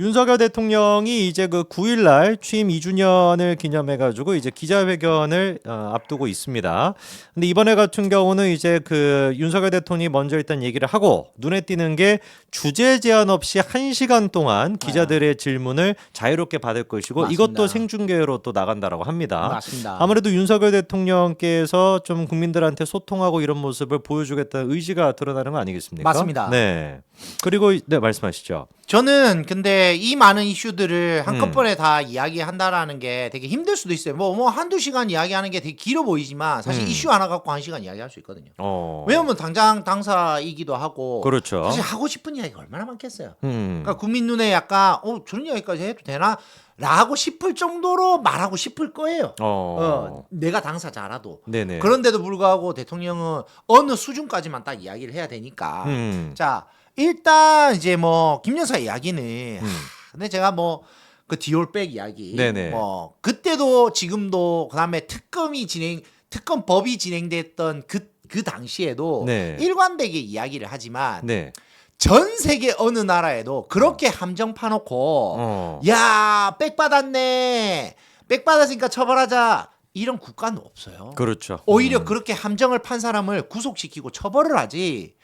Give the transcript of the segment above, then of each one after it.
윤석열 대통령이 이제 그 9일 날 취임 2주년을 기념해 가지고 이제 기자회견을 어, 앞두고 있습니다. 근데 이번에 같은 경우는 이제 그 윤석열 대통령이 먼저 일단 얘기를 하고 눈에 띄는 게 주제 제한 없이 1시간 동안 기자들의 질문을 자유롭게 받을 것이고 맞습니다. 이것도 생중계로 또 나간다라고 합니다. 맞습니다. 아무래도 윤석열 대통령께서 좀 국민들한테 소통하고 이런 모습을 보여주겠다는 의지가 드러나는 거 아니겠습니까? 맞습니다. 네. 그리고 네 말씀하시죠. 저는 근데 이 많은 이슈들을 음. 한꺼번에 다 이야기한다라는 게 되게 힘들 수도 있어요. 뭐, 뭐 한두 시간 이야기하는 게 되게 길어 보이지만 사실 음. 이슈 하나 갖고 한 시간 이야기할 수 있거든요. 어. 왜냐면 당장 당사이기도 하고 그렇죠. 사실 하고 싶은 이야기가 얼마나 많겠어요. 음. 그러니까 국민 눈에 약간 어 저런 이야기까지 해도 되나? 라고 싶을 정도로 말하고 싶을 거예요. 어. 어, 내가 당사자라도. 네네. 그런데도 불구하고 대통령은 어느 수준까지만 딱 이야기를 해야 되니까. 음. 자, 일단 이제 뭐 김여사 이야기는 음. 하, 근데 제가 뭐 그 디올백 이야기 네네. 뭐 그때도 지금도 그다음에 특검이 진행 특검법이 진행됐던 그 그 당시에도 네. 일관되게 이야기를 하지만 네. 전 세계 어느 나라에도 그렇게 함정 파놓고 어. 야, 백 받았네. 백 받았으니까 처벌하자. 이런 국가는 없어요. 그렇죠. 오히려 음. 그렇게 함정을 판 사람을 구속시키고 처벌을 하지.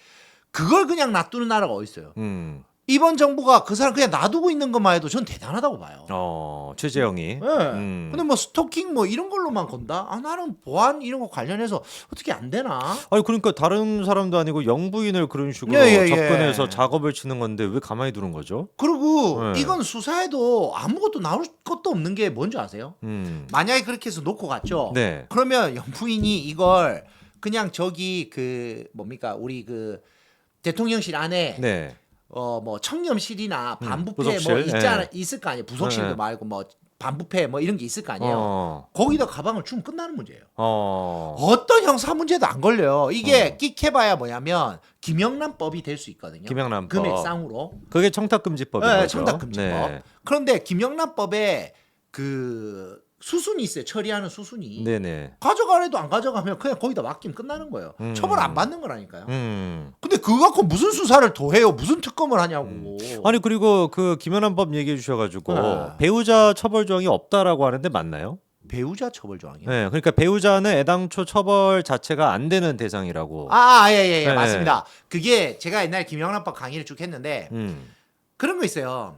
그걸 그냥 놔두는 나라가 어디 있어요? 음. 이번 정부가 그 사람 그냥 놔두고 있는 것만 해도 전 대단하다고 봐요. 어. 최재형이. 예. 음. 근데 뭐 스토킹 뭐 이런 걸로만 건다? 아 나는 보안 이런 거 관련해서 어떻게 안 되나? 아니 그러니까 다른 사람도 아니고 영부인을 그런 식으로 예, 예, 예. 접근해서 작업을 치는 건데 왜 가만히 두는 거죠? 그리고 네. 이건 수사에도 아무것도 나올 것도 없는 게 뭔지 아세요? 음. 만약에 그렇게 해서 놓고 갔죠. 네. 그러면 영부인이 이걸 그냥 저기 그 뭡니까 우리 그 대통령실 안에 네. 어 뭐 청렴실이나 음, 반부패 부속실, 뭐 있잖아 예. 있을 거 아니에요 부속실도 네. 말고 뭐 반부패 뭐 이런 게 있을 거 아니에요 어. 거기다 가방을 주면 끝나는 문제예요 어. 어떤 형사 문제도 안 걸려요 이게 어. 끽해봐야 뭐냐면 김영란법이 될 수 있거든요 김영란법. 금액상으로 그게 청탁금지법인 네, 거죠. 청탁금지법 네. 그런데 김영란법에 그 수순이 있어요 처리하는 수순이 네네. 가져가래도 안 가져가면 그냥 거기다 맡기면 끝나는 거예요. 음. 처벌 안 받는 거라니까요. 음. 근데 그거 갖고 무슨 수사를 더 해요? 무슨 특검을 하냐고. 아니 그리고 그 김연한 법 얘기해 주셔가지고 네. 배우자 처벌 조항이 없다라고 하는데 맞나요? 배우자 처벌 조항이요? 네, 그러니까 배우자는 애당초 처벌 자체가 안 되는 대상이라고. 아, 예, 예, 예, 네. 맞습니다. 그게 제가 옛날에 김영란법 강의를 쭉 했는데 음, 그런 거 있어요.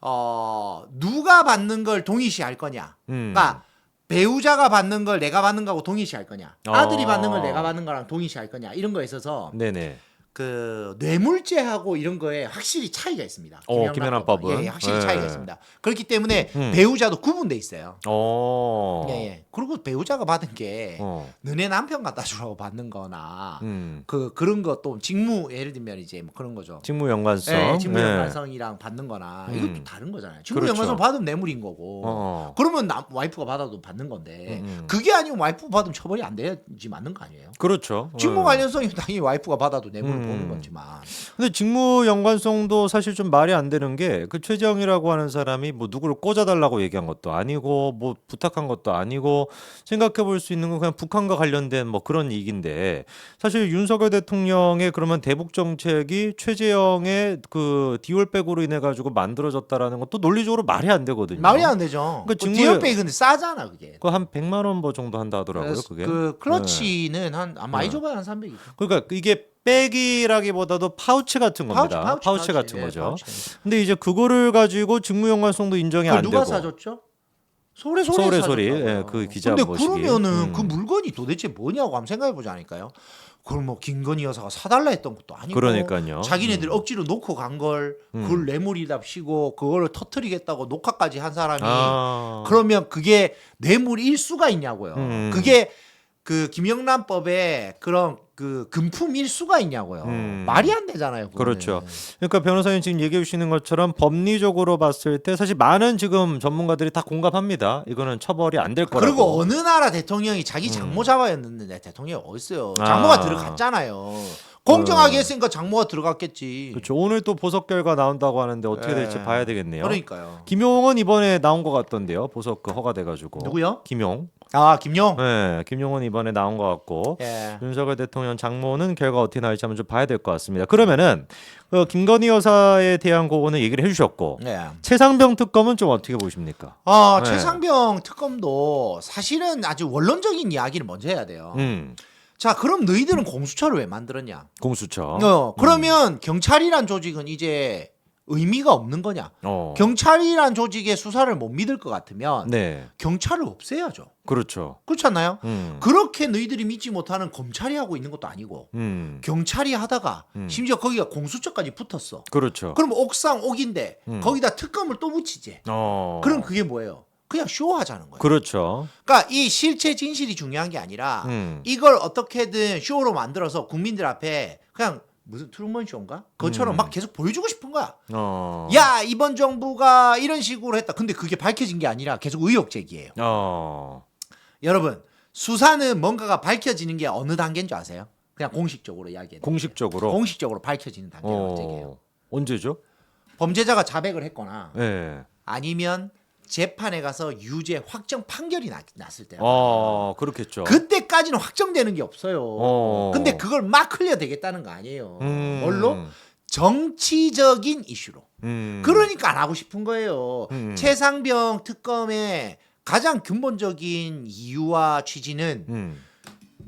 어, 누가 받는 걸 동의시할 거냐. 음. 그러니까 배우자가 받는 걸 내가 받는 거하고 동의시할 거냐. 아들이 어. 받는 걸 내가 받는 거랑 동의시할 거냐. 이런 거에 있어서 네네. 그 뇌물죄하고 이런 거에 확실히 차이가 있습니다. 어. 김영란법은? 예, 예, 확실히 예. 차이가 있습니다. 그렇기 때문에 음. 배우자도 구분돼 있어요. 어. 예, 예. 그리고 배우자가 받은 게 어. 너네 남편 갖다 주라고 받는 거나 음. 그 그런 것도 직무 예를 들면 이제 뭐 그런 거죠. 직무 연관성. 예, 직무 네. 연관성이랑 받는 거나 음. 이것도 다른 거잖아요. 직무 그렇죠. 연관성 받으면 뇌물인 거고. 어. 그러면 남, 와이프가 받아도 받는 건데 음, 음. 그게 아니면 와이프 받으면 처벌이 안 돼야지 맞는 거 아니에요? 그렇죠. 직무 어. 관련성이 당연히 와이프가 받아도 뇌물을 음. 보는 거지만 근데 직무 연관성도 사실 좀 말이 안 되는 게 그 최재형이라고 하는 사람이 뭐 누구를 꽂아달라고 얘기한 것도 아니고 뭐 부탁한 것도 아니고 생각해 볼 수 있는 건 그냥 북한과 관련된 뭐 그런 얘기인데 사실 윤석열 대통령의 그러면 대북 정책이 최재형의 그 디올백으로 인해 가지고 만들어졌다라는 것도 논리적으로 말이 안 되거든요. 말이 안 되죠. 그그 직무에- 디올백이 근데 싸잖아 그게. 그한 100만 원 뭐 정도 한다 하더라고요, 그게. 그 클러치는 한 아, 많이 네. 줘봐야 한 300이. 그러니까 이게 백이라기보다도 파우치 같은 겁니다. 파우치, 같은 예, 거죠. 파우치. 근데 이제 그거를 가지고 직무 연관성도 인정이 안 누가 되고 사줬죠? 서울의 소리 서울의 소리, 예, 그 기자 근데 모시기. 그러면은 음. 그 물건이 도대체 뭐냐고 한번 생각해 보지 않을까요? 그걸 뭐 김건희 여사가 사달라 했던 것도 아니고 그러니까요. 자기네들 음. 억지로 놓고 간걸 음. 그걸 뇌물이답시고 그거를 터트리겠다고 녹화까지 한 사람이 아. 그러면 그게 뇌물일 수가 있냐고요. 음. 그게 그 김영란법에 그런 그 금품일 수가 있냐고요. 음. 말이 안 되잖아요. 그거는. 그렇죠. 그러니까 변호사님 지금 얘기해 주시는 것처럼 법리적으로 봤을 때 사실 많은 지금 전문가들이 다 공감합니다. 이거는 처벌이 안 될 거라고. 그리고 어느 나라 대통령이 자기 음. 장모 잡아였는데 대통령이 어딨어요. 장모가 아. 들어갔잖아요. 공정하게 어. 했으니까 장모가 들어갔겠지. 그렇죠. 오늘 또 보석 결과 나온다고 하는데 어떻게 예. 될지 봐야 되겠네요. 그러니까요. 김용은 이번에 나온 것 같던데요. 보석 그 허가돼 가지고. 누구요? 김용. 아 김용. 네, 김용은 이번에 나온 것 같고 예. 윤석열 대통령 장모는 결과 어떻게 나올지 한번 좀 봐야 될 것 같습니다. 그러면은 그 김건희 여사에 대한 그거는 얘기를 해주셨고 예. 최상병 특검은 좀 어떻게 보십니까? 아 네. 최상병 특검도 사실은 아주 원론적인 이야기를 먼저 해야 돼요. 음, 자 그럼 너희들은 공수처를 왜 만들었냐? 공수처. 어, 그러면 경찰이란 조직은 이제 의미가 없는 거냐? 어. 경찰이란 조직의 수사를 못 믿을 것 같으면 네, 경찰을 없애야죠. 그렇죠. 그렇지 않나요? 음, 그렇게 너희들이 믿지 못하는 검찰이 하고 있는 것도 아니고 음, 경찰이 하다가 음. 심지어 거기가 공수처까지 붙었어. 그렇죠. 그럼 옥상 옥인데 음. 거기다 특검을 또 붙이지. 어, 그럼 그게 뭐예요? 그냥 쇼하자는 거예요. 그렇죠. 그러니까 이 실체 진실이 중요한 게 아니라 음, 이걸 어떻게든 쇼로 만들어서 국민들 앞에 그냥 무슨 트루먼 쇼인가? 그것처럼 음. 막 계속 보여주고 싶은 거야. 어, 야 이번 정부가 이런 식으로 했다. 근데 그게 밝혀진 게 아니라 계속 의혹 제기예요. 어, 여러분 수사는 뭔가가 밝혀지는 게 어느 단계인 줄 아세요? 그냥 공식적으로 이야기해. 공식적으로. 공식적으로 밝혀지는 단계가 어, 언제예요? 언제죠? 범죄자가 자백을 했거나 네. 아니면 재판에 가서 유죄 확정 판결이 났, 났을 때. 어, 그렇겠죠. 그때까지는 확정되는 게 없어요. 어. 근데 그걸 막 흘려대겠다는 거 아니에요. 음, 뭘로? 정치적인 이슈로. 음, 그러니까 안 하고 싶은 거예요. 음. 최상병 특검의 가장 근본적인 이유와 취지는 음,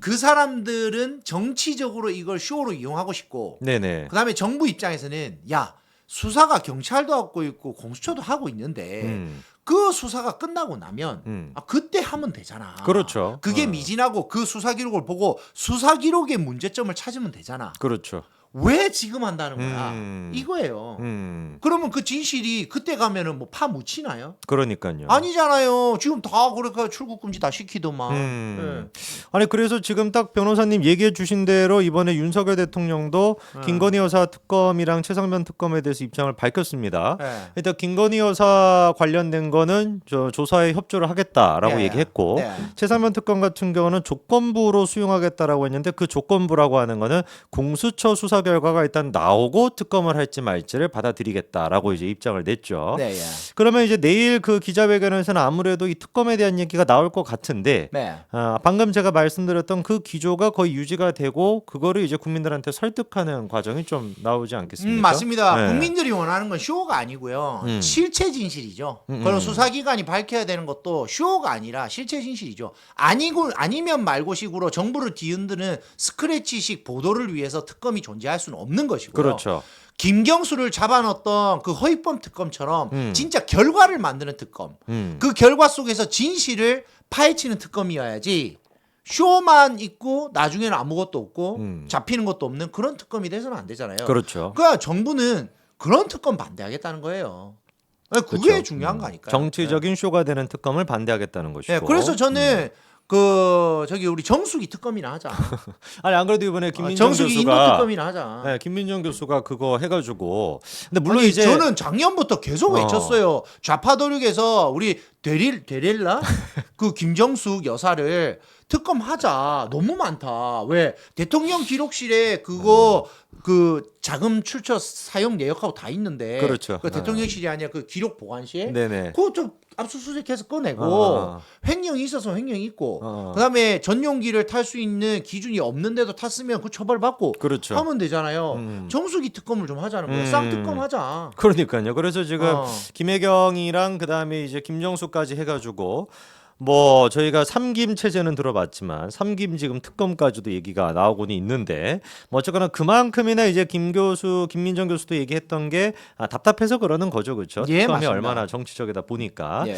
그 사람들은 정치적으로 이걸 쇼로 이용하고 싶고 네네. 그다음에 정부 입장에서는 야 수사가 경찰도 하고 있고 공수처도 하고 있는데 음, 그 수사가 끝나고 나면 음. 아, 그때 하면 되잖아. 그렇죠. 그게 어. 미진하고 그 수사 기록을 보고 수사 기록의 문제점을 찾으면 되잖아. 그렇죠. 왜 지금 한다는 거야? 음. 이거예요. 음, 그러면 그 진실이 그때 가면은 뭐 파 묻히나요? 그러니까요. 아니잖아요. 지금 다 그렇게 출국 금지 다 시키더만. 음. 아니 그래서 지금 딱 변호사님 얘기해 주신 대로 이번에 윤석열 대통령도 네. 김건희 여사 특검이랑 최상면 특검에 대해서 입장을 밝혔습니다. 네. 네. 일단 김건희 여사 관련된 거는 저 조사에 협조를 하겠다라고 네. 얘기했고 네. 최상면 특검 같은 경우는 조건부로 수용하겠다라고 했는데 그 조건부라고 하는 거는 공수처 수사 결과가 일단 나오고 특검을 할지 말지를 받아들이겠다라고 이제 입장을 냈죠. 네. 예. 그러면 이제 내일 그 기자회견에서는 아무래도 이 특검에 대한 얘기가 나올 것 같은데 네. 아, 방금 제가 말씀드렸던 그 기조가 거의 유지가 되고 그거를 이제 국민들한테 설득하는 과정이 좀 나오지 않겠습니까? 음, 맞습니다. 네. 국민들이 원하는 건 쇼가 아니고요. 음. 실체 진실이죠. 음, 그런 음. 수사기관이 밝혀야 되는 것도 쇼가 아니라 실체 진실이죠. 아니고 아니면 말고식으로 정부를 뒤흔드는 스크래치식 보도를 위해서 특검이 존재 할 수는 없는 것이고요. 그렇죠. 김경수를 잡아넣었던 그 허위범 특검처럼 음. 진짜 결과를 만드는 특검. 음. 그 결과 속에서 진실을 파헤치는 특검이어야지 쇼만 있고 나중에는 아무것도 없고 음. 잡히는 것도 없는 그런 특검이 돼서는 안 되잖아요. 그렇죠. 그러니까 정부는 그런 특검 반대하겠다는 거예요. 네, 그게 그렇죠. 중요한 음. 거 아닐까요? 정치적인 쇼가 되는 특검을 반대하겠다는 것이고. 네. 네, 그래서 저는 음. 그 저기 우리 정수기 특검이나 하자. 아니 안 그래도 이번에 김민정 어, 정수기 인도 교수가 특검이나 하자. 네, 김민정 교수가 그거 해가지고 근데 물론 아니, 이제 저는 작년부터 계속 어. 외쳤어요. 좌파 도륙에서 우리 되릴 되릴라 그 김정숙 여사를 특검하자. 너무 많다. 왜 대통령 기록실에 그거 그 자금 출처 사용 내역하고 다 있는데 그렇죠. 그 대통령실이 아 니라 그 기록 보관실 네네. 그거 좀 압수수색해서 꺼내고 어. 횡령이 있어서 횡령이 있고 어. 그다음에 전용기를 탈 수 있는 기준이 없는데도 탔으면 그 처벌받고 그렇죠. 하면 되잖아요. 음. 정수기 특검을 좀 하자는 거예요. 음. 쌍특검 하자. 그러니까요. 그래서 지금 어. 김혜경이랑 그다음에 이제 김정수까지 해가지고 뭐 저희가 삼김 체제는 들어봤지만 삼김 지금 특검까지도 얘기가 나오고는 있는데 뭐 어쨌거나 그만큼이나 이제 김 교수 김민정 교수도 얘기했던 게 아, 답답해서 그러는 거죠, 그렇죠? 예, 특검이 맞습니다. 얼마나 정치적이다 보니까 예.